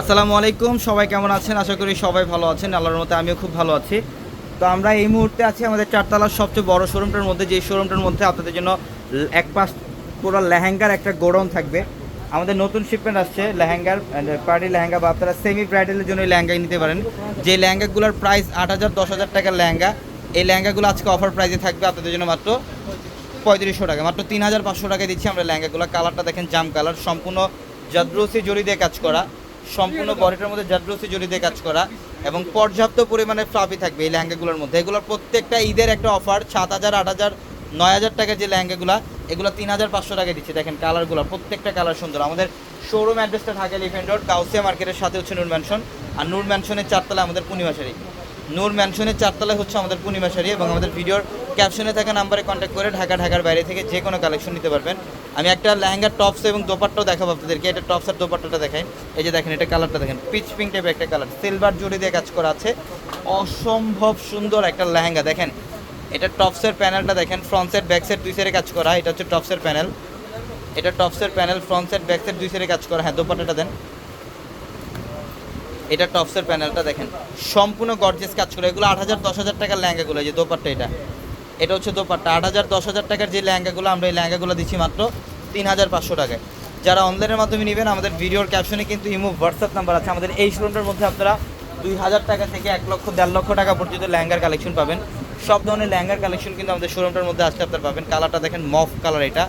আসসালামু আলাইকুম, সবাই কেমন আছেন? আশা করি সবাই ভালো আছেন, আল্লাহর মতে আমিও খুব ভালো আছি। তো আমরা এই মুহূর্তে আছি আমাদের চারতলার সবচেয়ে বড় শোরুমটার মধ্যে যে শোরুমটার মধ্যে আপনাদের জন্য এক পাশ পুরো লেহেঙ্গার একটা গোডাউন থাকবে। আমাদের নতুন শিপমেন্ট আসছে, লেহেঙ্গার পার্টি লেহেঙ্গা বা আপনারা সেমি ব্রাইডালের জন্য এই লেহেঙ্গা নিতে পারেন। যে লেহেঙ্গাগুলোর প্রাইস আট হাজার, দশ হাজার টাকার লেহেঙ্গা, এই লেহেঙ্গাগুলো আজকে অফার প্রাইসে থাকবে আপনাদের জন্য মাত্র পঁয়ত্রিশশো টাকা, মাত্র তিন হাজার পাঁচশো টাকায় দিচ্ছি আমরা লেহেঙ্গাগুলো। কালারটা দেখেন জাম কালার সম্পূর্ণ জাদ্রসি জড়ি দিয়ে কাজ করা। সম্পূর্ণ বডিটার মধ্যে জাদ্রসি জড়ি দিয়ে কাজ করা এবং পর্যাপ্ত পরিমাণে ফ্লাফি থাকবে এই লেহেঙ্গাগুলোর মধ্যে। এগুলোর প্রত্যেকটা ঈদের একটা অফার সাত হাজার, আট হাজার, নয় হাজার টাকার যে লেহেঙ্গাগুলো, এগুলো তিন হাজার পাঁচশো টাকায় দিচ্ছে। দেখেন কালারগুলো প্রত্যেকটা কালার সুন্দর। আমাদের শোরুম অ্যাড্রেসটা থাকে এলিফেন্ট রোড কাউসিয়া মার্কেটের সাথে হচ্ছে নূর ম্যানশন আর নূর ম্যানশনের চারতলা আমাদের পূর্ণিমাশারি নূর ম্যানশনের চারতলায় হচ্ছে আমাদের পূর্ণিমাশারি এবং আমাদের ভিডিওর ক্যাপশনে থাকা নাম্বারে কন্ট্যাক্ট করে ঢাকা, ঢাকার বাইরে থেকে যে কোনো কালেকশন নিতে পারবেন। আমি একটা লেহেঙ্গার টপস এবং দোপাট্টাও দেখাবো আপনাদেরকে। এটা টপস আর দোপাট্টাটা দেখাই। এই যে দেখেন, এটা কালারটা দেখেন। পিচ পিঙ্ক টাইপের একটা কালার সিলভার জুড়ি দিয়ে কাজ করা আছে। অসম্ভব সুন্দর একটা লেহেঙ্গা। দেখেন, এটা টপসের প্যানেলটা দেখেন। ফ্রন্ট সাইড ব্যাক সাইড দুই সাইডে কাজ করা। এটা হচ্ছে টপসের প্যানেল এটা টপসের panel front side back side দুই সাইডে কাজ করা। হ্যাঁ দোপাট্টাটা দেন। এটা টপসের প্যানেলটা দেখেন। সম্পূর্ণ গর্জেস কাজ করে। এগুলো আট হাজার, দশ হাজার টাকার এই যে দোপাট্টা এটা। এটা হচ্ছে দোপাট্টা। আট হাজার, দশ হাজার টাকার যে লেহেঙ্গাগুলো, আমরা এই লেহেঙ্গাগুলো দিচ্ছি মাত্র তিন হাজার পাঁচশো টাকায়। যারা অনলাইনের মাধ্যমে নেবেন, আমাদের ভিডিওর ক্যাপশনে কিন্তু ইমো হোয়াটসঅ্যাপ নাম্বার আছে। আমাদের এই শোরুমটার মধ্যে আপনারা দুই হাজার টাকা থেকে এক লক্ষ, দেড় লক্ষ টাকা পর্যন্ত লেহেঙ্গার কালেকশন পাবেন। সব ধরনের লেহেঙ্গার কালেকশন কিন্তু আমাদের শোরুমটার মধ্যে আসতে আপনারা পাবেন। কালারটা দেখেন, মফ কালার এটা।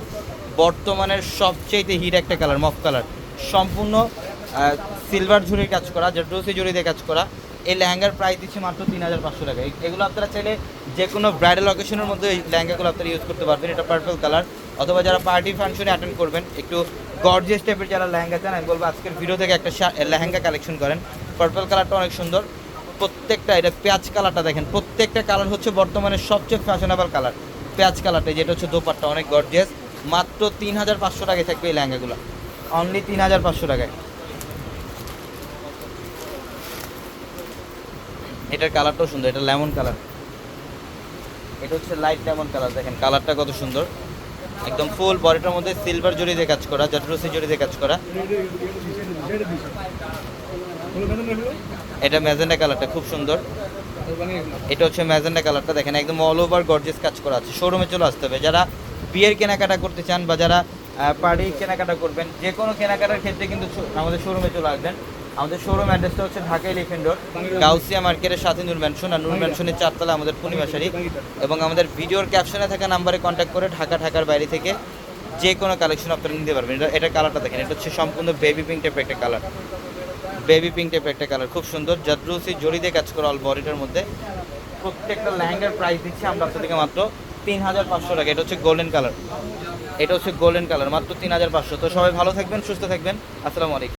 বর্তমানের সবচেয়ে হিট একটা কালার মফ কালার। সম্পূর্ণ সিলভার ঝুড়ির কাজ করা জেড্রোসি জুড়ি দিয়ে কাজ করা। এই লেহেঙ্গার প্রাইস দিচ্ছে মাত্র তিন হাজার পাঁচশো টাকা এগুলো আপনারা চাইলে যে কোনো ব্রাইডাল অকেশনের মধ্যে এই লেহেঙ্গাগুলো আপনারা ইউজ করতে পারবেন। এটা পার্পল কালার অথবা যারা পার্টি ফাংশনে অ্যাটেন্ড করবেন, একটু গর্জিয়াস টাইপের যারা লেহেঙ্গা চান, আমি বলব আজকের ভিডিও থেকে একটা লেহেঙ্গা কালেকশন করেন। পার্পল কালারটা অনেক সুন্দর। প্রত্যেকটা, এটা পেঁয়াজ কালারটা দেখেন, প্রত্যেকটা কালার হচ্ছে বর্তমানে সবচেয়ে ফ্যাশনেবল কালার পেঁয়াজ কালারটা যেটা হচ্ছে দোপাট্টা, অনেক গর্জিয়াস মাত্র তিন হাজার পাঁচশো টাকায় থাকবে এই লেহেঙ্গাগুলো অনলি তিন হাজার পাঁচশো টাকায়। এটার কালারটাও সুন্দর, এটা লেমন কালার এটা হচ্ছে লাইট লেমন কালার দেখেন কালারটা কত সুন্দর। একদম ফুল বডিটার মধ্যে সিলভার জড়ি দিয়ে কাজ করা জাটরসি জড়ি দিয়ে কাজ করা। এটা ম্যাজেন্ডা কালারটা খুব সুন্দর। এটা হচ্ছে ম্যাজেন্ডা কালারটা দেখেন একদম অল ওভার গর্জিয়াস কাজ করা আছে। শোরুমে চলে আসতে হবে। যারা বিয়ের কেনাকাটা করতে চান বা যারা পার্টি কেনাকাটা করবেন যে কোনো কেনাকাটার ক্ষেত্রে কিন্তু আমাদের শোরুমে চলে আসবেন। আমাদের শোরুম অ্যাড্রেসটা হচ্ছে ঢাকা এলিফেন্ট রোড গাউসিয়া মার্কেটের সাথে নূর ম্যানশন আর নূর ম্যানশনের চারতলা আমাদের পূর্ণিমাশারি এবং আমাদের ভিডিওর ক্যাপশনে থাকা নাম্বারে কন্ট্যাক্ট করে ঢাকা, ঢাকার বাইরে থেকে যে কোনো কালেকশন আপনারা নিতে পারবেন। এটা এটা কালারটা দেখেন, এটা হচ্ছে সম্পূর্ণ বেবি পিঙ্ক টাইপের একটা কালার বেবি পিঙ্ক টাইপের একটা কালার খুব সুন্দর। জাদ্রুসি জড়ি দিয়ে কাজ করা অল বডিটার মধ্যে প্রত্যেকটা লেহেঙ্গার প্রাইস দিচ্ছি আমরা আপনাদেরকে মাত্র তিন হাজার পাঁচশো টাকা। এটা হচ্ছে গোল্ডেন কালার এটা হচ্ছে গোল্ডেন কালার মাত্র তিন হাজার পাঁচশো। তো সবাই ভালো থাকবেন, সুস্থ থাকবেন। আসসালামু আলাইকুম।